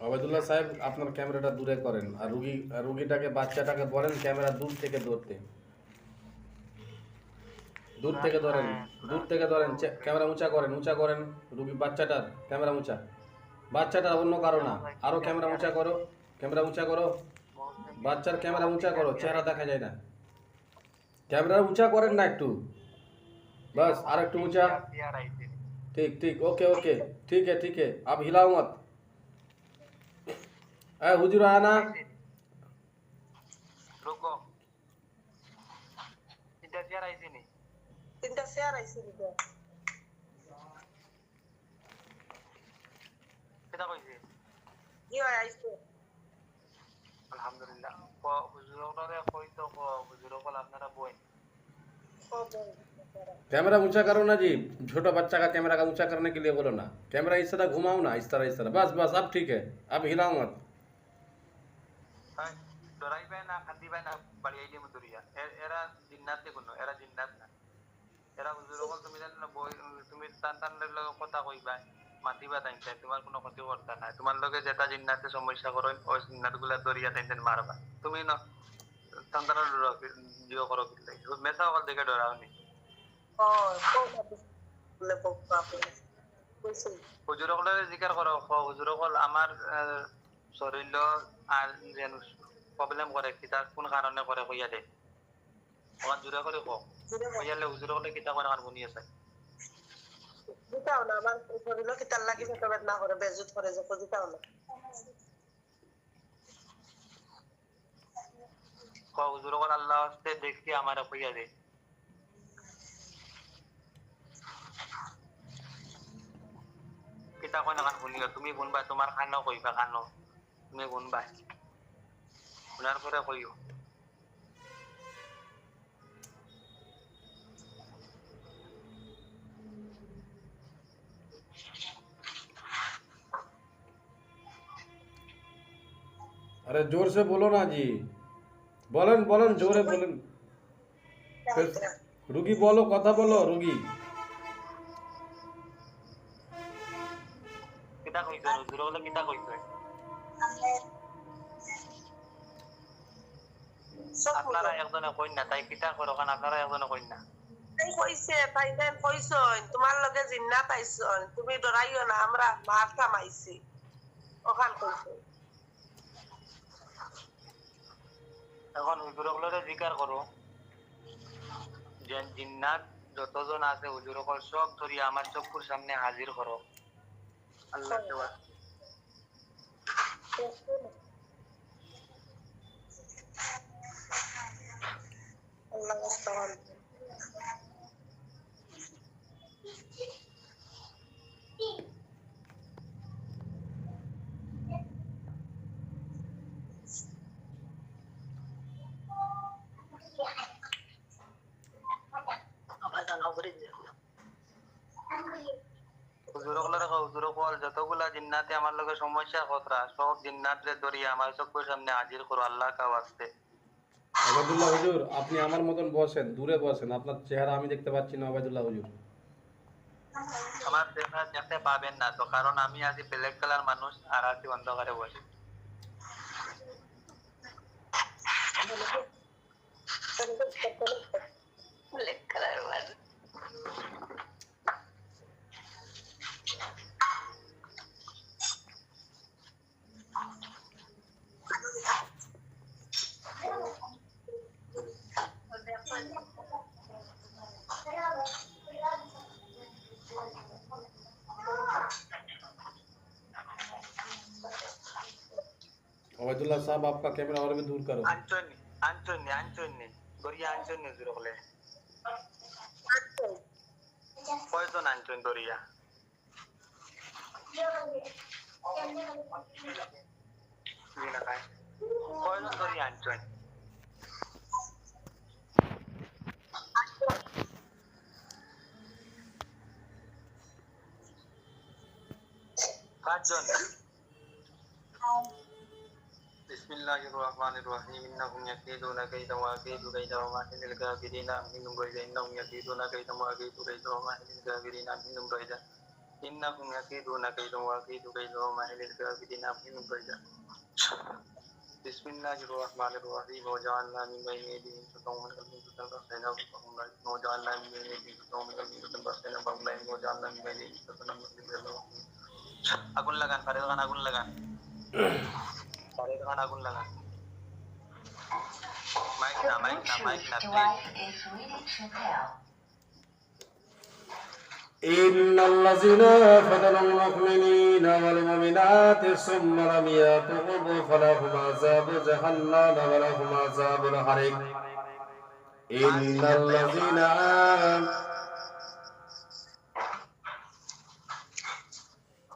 ওবায়দুল্লাহ সাহেব, আপনার ক্যামেরাটা দূরে করেন। আর রুগী রুগীটাকে, বাচ্চাটাকে বলেন ক্যামেরা দূর থেকে ধরতে। দূর থেকে ধরেন, দূর থেকে ধরেন ক্যামেরা উঁচা করেন উঁচা করেন। রুগী, বাচ্চাটার ক্যামেরা উঁচা। বাচ্চাটা অন্য কারও না। আরও ক্যামেরা উঁচা করো, ক্যামেরা উঁচা করো। বাচ্চার ক্যামেরা উঁচা করো, চেহারা দেখা যায় না। ক্যামেরা উঁচা করেন না একটু। बस और एक ऊँचा। ठीक ठीक ओके ओके। ठीक है ठीक है। आप हिलाओ मत। अरे हुजूर आना। रुको। इधर से आ रही नहीं। इधर से आ रही नहीं। इधर कोई से? ये आया इसको। अल्हम्दुलिल्लाह। तो को हुजूरों ने कोई तो हुजूरों को अपना बोइन ओ बोइन कैमरा ऊंचा करो ना जी छोटा बच्चा का कैमरा का ऊंचा करने के लिए बोलो ना कैमरा इस तरह घुमाओ ना इस तरह इस तरह बस बस अब ठीक है अब हिलाओ मत হ্যাঁ ডরাইবে না খান্দিবে না বাড়ি আইলে মধুরিয়া এরা জিন্নাত তে কোনো এরা জিন্নাত না এরা হুজুর কল তুমি জানো না বই তুমি টান টান লগে কথা কইবা মাতিবা তাই তাই তোমার কোনো ক্ষতি করতা না তোমার লগে যেটা জিন্নাতে সমস্যা করো ওই জিন্নাত গুলা দরিয়া তাই তাই মারবা তুমি না সন্তানের জিও করো কিলাই মেসা কল দেখে ডরাও নি ও কোন বলে বকবা আপনি কইছে হুজুর কলের জিকার আমার আল্লাহ হস্তে দেখি আমার কইয়া দে। কিতা কয় না কান শুনিও তুমি শুনবা তোমার কানো কইবা কানো তুমি শুনবা শুনার পরে কইও अरे जोर से बोलो ना जी বলেন বলেন জোরে বলেন রুগী বলো কথা বলো রুগী কিতা কইছো? সব আপনারা একজনে কইন না তাই কিতা করো কারণ আপনারা একজনে তাই কইছে তাই দেন কইছন তোমার লগে জিন্না পাইছন তুমি ডরাইও না আমরা মার কামাইছি ওখান কইছে। এখন হুজুরকলরে জিকার করো যে জিন্নাত যতজন আছে হুজুরকল সব ধরিয়া আমার চক্ষুর সামনে হাজির করো আল্লাহ Abadana vurunca. যতগুলা জিন্নাতে আমার লগে সমস্যা খতরা সব জিন্নাতরে ধরিয়া আমার সামনে হাজির করো আল্লাহ কা ওয়াস্তে হুজুর আপনি আমার মতন বসেন দূরে বসেন আপনার চেহারা আমি দেখতে পাচ্ছি না হুজুর। আমার চেহারা দেখতে পাবেন না তো কারণ আমি আজ ব্ল্যাক কালার মানুষ আর আছি অন্ধকারে বসে। ওবায়দুল্লাহ সাহেব आपका कैमरा और भी दूर करो আঞ্চনি আঞ্চনি আঞ্চনি দরিয়া আঞ্চনি হুজুরকলে কয়জন আঞ্চন দরিয়া বিনা খায় কয়জন দরিয়া আঞ্চন পাঁচজন بسم الله الرحمن الرحيم إنهم يكيدون كيدا وأكيد كيدا وما حل الكافرين أمهلهم ريدا إنهم يكيدون كيدا وأكيد كيدا وما حل الكافرين أمهلهم ريدا إنهم يكيدون كيدا وأكيد كيدا وما حل الكافرين أمهلهم ريدا بسم الله الرحمن الرحيم وجعلنا من بين يديهم سدا ومن خلفهم سدا فأغشيناهم فهم لا يبصرون وجعلنا من بين يديهم سدا ومن خلفهم سدا فأغشيناهم فهم لا يبصرون وجعلنا من بين يديهم سدا ومن خلفهم سدا فهم لا يبصرون أقول لك عن فريضة أقول لك ফারেদ খান আগুন লাগান মাইক না মাইক না মাইক না প্লিজ إن الذين فتنوا المؤمنين والمؤمنات ثم لم يتوبوا فلهم عذاب جهنم ولهم عذاب الحريق إن الذين آمنوا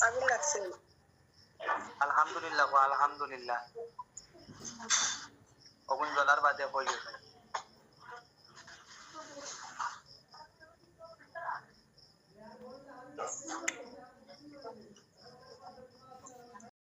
আগুন লাগছে। আলহামদুলিল্লাহ আলহামদুলিল্লাহ। অগুন জ্বলার বাদে হইল